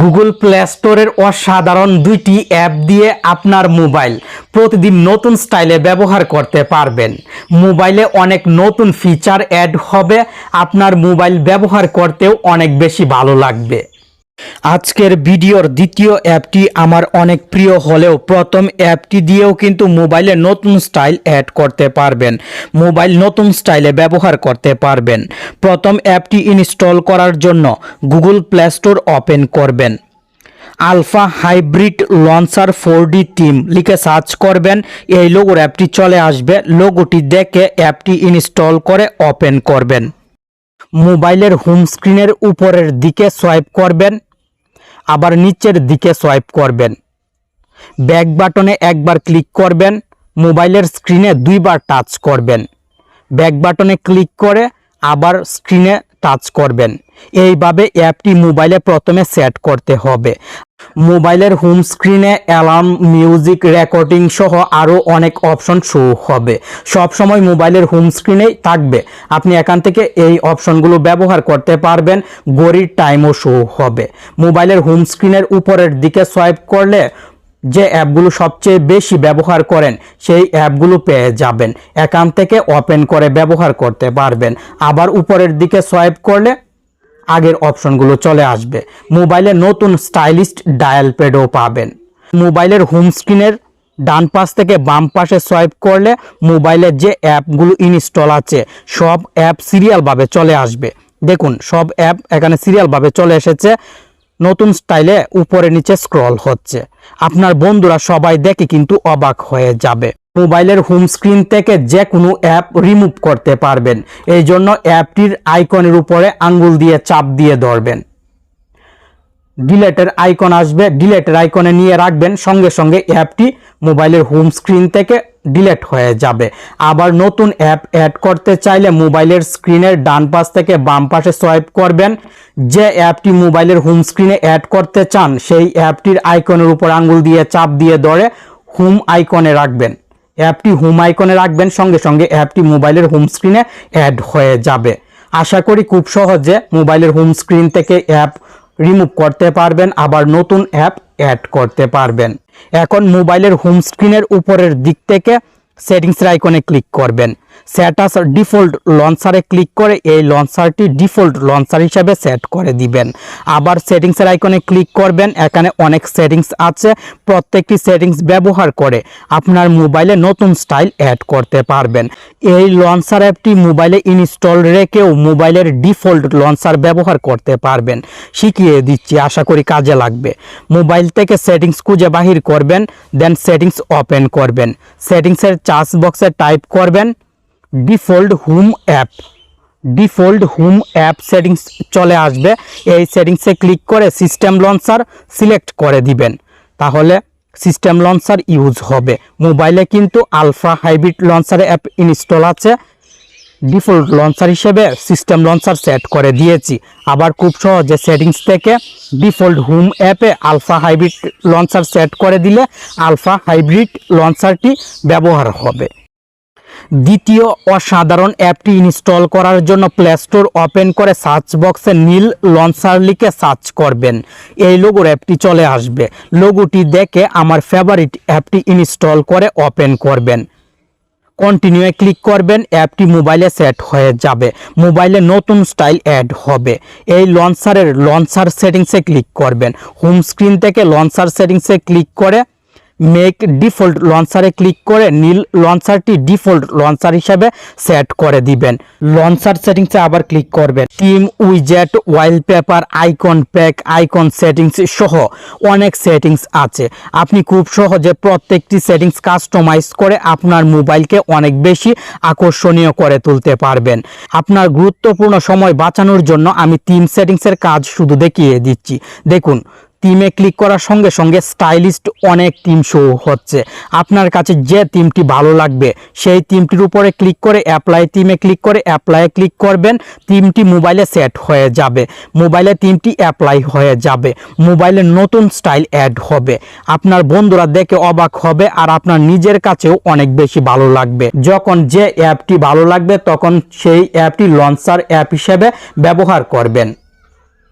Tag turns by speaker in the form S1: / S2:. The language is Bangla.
S1: গুগল প্লে স্টোরের অসাধারণ দুইটি অ্যাপ দিয়ে আপনার মোবাইল প্রতিদিন নতুন স্টাইলে ব্যবহার করতে পারবেন। মোবাইলে অনেক নতুন ফিচার অ্যাড হবে, আপনার মোবাইল ব্যবহার করতেও অনেক বেশি ভালো লাগবে। আজকের ভিডিওর দ্বিতীয় অ্যাপটি আমার অনেক প্রিয় হলেও প্রথম অ্যাপটি দিয়েও কিন্তু মোবাইলে নতুন স্টাইল অ্যাড করতে পারবেন। মোবাইল নতুন স্টাইলে ব্যবহার করতে পারবেন। প্রথম অ্যাপটি ইনস্টল করার জন্য গুগল প্লে স্টোর ওপেন করবেন। Alpha hybrid launcher four D theme লিখে সার্চ করবেন। এই লোগোর অ্যাপটি চলে আসবে। লোগোটি দেখে অ্যাপটি ইনস্টল করে ওপেন করবেন। মোবাইলের হোম স্ক্রিনের উপরের দিকে সোয়াইপ করবেন। আবার নিচের দিকে সোয়াইপ করবেন। ব্যাক বাটনে একবার ক্লিক করবেন, মোবাইলের স্ক্রিনে দুইবার টাচ করবেন। ব্যাক বাটনে ক্লিক করে আবার স্ক্রিনে টাচ করবেন। এইভাবে অ্যাপটি মোবাইলে প্রথমে সেট করতে হবে। মোবাইলের হোম স্ক্রিনে অ্যালার্ম মিউজিক রেকর্ডিং সহ আরও অনেক অপশন শো হবে। সব সময় মোবাইলের হোম স্ক্রিনেই থাকবে। আপনি এখান থেকে এই অপশনগুলো ব্যবহার করতে পারবেন। গড়ির টাইমও শো হবে। মোবাইলের হোম স্ক্রিনের উপরের দিকে সোয়াইপ করলে যে অ্যাপগুলো সবচেয়ে বেশি ব্যবহার করেন, সেই অ্যাপগুলো পেয়ে যাবেন। এখান থেকে ওপেন করে ব্যবহার করতে পারবেন। আবার উপরের দিকে সোয়াইপ করলে আগের অপশনগুলো চলে আসবে। মোবাইলে নতুন স্টাইলিস্ট ডায়াল প্যাডও পাবেন। মোবাইলের হোম স্ক্রিনের ডান পাশ থেকে বাম পাশে সোয়াইপ করলে মোবাইলে যে অ্যাপগুলো ইনস্টল আছে, সব অ্যাপ সিরিয়ালভাবে চলে আসবে। দেখুন, সব অ্যাপ এখানে সিরিয়ালভাবে চলে এসেছে। নতুন স্টাইলে উপরে নিচে স্ক্রল হচ্ছে। আপনার বন্ধুরা সবাই দেখে কিন্তু অবাক হয়ে যাবে। মোবাইলের হোম স্ক্রিন থেকে যে কোনো অ্যাপ রিমুভ করতে পারবেন। এই জন্য অ্যাপটির আইকনের উপরে আঙ্গুল দিয়ে চাপ দিয়ে ধরবেন। ডিলেটের আইকন আসবে। ডিলেটের আইকনে নিয়ে রাখবেন। সঙ্গে সঙ্গে অ্যাপটি মোবাইলের হোম স্ক্রিন থেকে ডিলেট হয়ে যাবে। আবার নতুন অ্যাপ অ্যাড করতে চাইলে মোবাইলের স্ক্রিনের ডান পাশ থেকে বাম পাশে সোয়াইপ করবেন। যে অ্যাপটি মোবাইলের হোম স্ক্রিনে অ্যাড করতে চান, সেই অ্যাপটির আইকনের উপর আঙ্গুল দিয়ে চাপ দিয়ে ধরে হোম আইকনে রাখবেন। অ্যাপটি হোম আইকনে রাখবেন, সঙ্গে সঙ্গে অ্যাপটি মোবাইলের হোম স্ক্রিনে অ্যাড হয়ে যাবে। আশা করি খুব সহজে মোবাইলের হোম স্ক্রিন থেকে অ্যাপ রিমুভ করতে পারবেন। আবার নতুন অ্যাপ অ্যাড করতে পারবেন। এখন মোবাইলের হোম স্ক্রিনের উপরের দিক থেকে সেটিংসের আইকনে ক্লিক করবেন। স্যাটাস ডিফল্ট লঞ্চারে ক্লিক করে এই লঞ্চারটি ডিফল্ট লঞ্চার হিসাবে সেট করে দিবেন। আবার সেটিংসের আইকনে ক্লিক করবেন, এখানে অনেক সেটিংস আছে, প্রত্যেকটি সেটিংস ব্যবহার করে আপনার মোবাইলে নতুন স্টাইল অ্যাড করতে পারবেন। এই লঞ্চার অ্যাপটি মোবাইলে ইনস্টল রেখেও মোবাইলের ডিফল্ট লঞ্চার ব্যবহার করতে পারবেন। শিখিয়ে দিচ্ছি, আশা করি কাজে লাগবে। মোবাইল থেকে সেটিংস খুঁজে বাহির করবেন দেন সেটিংস ওপেন করবেন। সেটিংসের চার্জ বক্সে টাইপ করবেন। Default home app. Default home app settings চলে আসবে। এই সেটিংসে ক্লিক করে সিস্টেম লঞ্চার সিলেক্ট করে দিবেন। তাহলে সিস্টেম লঞ্চার ইউজ হবে। মোবাইলে কিন্তু আলফা হাইব্রিড লঞ্চারে অ্যাপ ইনস্টল আছে। ডিফল্ট লঞ্চার হিসেবে সিস্টেম লঞ্চার সেট করে দিয়েছি। আবার খুব সহজে সেটিংস থেকে ডিফল্ট হোম অ্যাপে আলফা হাইব্রিড লঞ্চার সেট করে দিলে আলফা হাইব্রিড লঞ্চারটি ব্যবহার হবে। দ্বিতীয় অসাধারণ অ্যাপটি ইনস্টল করার জন্য প্লে স্টোর ওপেন করে সার্চ বক্সে নীল লঞ্চার লিখে সার্চ করবেন। এই লোগোর অ্যাপটি চলে আসবে। লোগোটি দেখে আমার ফেভারিট অ্যাপটি ইনস্টল করে ওপেন করবেন। কন্টিনিউয়ে ক্লিক করবেন, অ্যাপটি মোবাইলে সেট হয়ে যাবে। মোবাইলে নতুন স্টাইল অ্যাড হবে। এই লঞ্চারের লঞ্চার সেটিংসে ক্লিক করবেন। হোম স্ক্রিন থেকে লঞ্চার সেটিংসে ক্লিক করে মেক ডিফল্ট লঞ্চারে ক্লিক করে নীল লঞ্চারটি ডিফল্ট লঞ্চার হিসাবে সেট করে দিবেন। লঞ্চার সেটিংসে আবার ক্লিক করবেন। Theme উইজেট wallpaper icon pack icon settings সহ অনেক সেটিংস আছে। আপনি খুব সহজে প্রত্যেকটি সেটিংস কাস্টমাইজ করে আপনার মোবাইলকে অনেক বেশি আকর্ষণীয় করে তুলতে পারবেন। আপনার গুরুত্বপূর্ণ সময় বাঁচানোর জন্য আমি তিন সেটিংসের কাজ শুধু দেখিয়ে দিচ্ছি। দেখুন টিমে ক্লিক করার সঙ্গে সঙ্গে স্টাইলিস্ট অনেক টিম শো হচ্ছে। আপনার কাছে যে টিমটি ভালো লাগবে, সেই টিমটির উপরে ক্লিক করে অ্যাপ্লাই টিমে ক্লিক করে অ্যাপ্লাই ক্লিক করবেন টিমটি মোবাইলে সেট হয়ে যাবে। মোবাইলে টিমটি অ্যাপ্লাই হয়ে যাবে। মোবাইলে নতুন স্টাইল অ্যাড হবে। আপনার বন্ধুরা দেখে অবাক হবে আর আপনার নিজের কাছেও অনেক বেশি ভালো লাগবে। যখন যে অ্যাপটি ভালো লাগবে, তখন সেই অ্যাপটি লঞ্চার অ্যাপ হিসেবে ব্যবহার করবেন।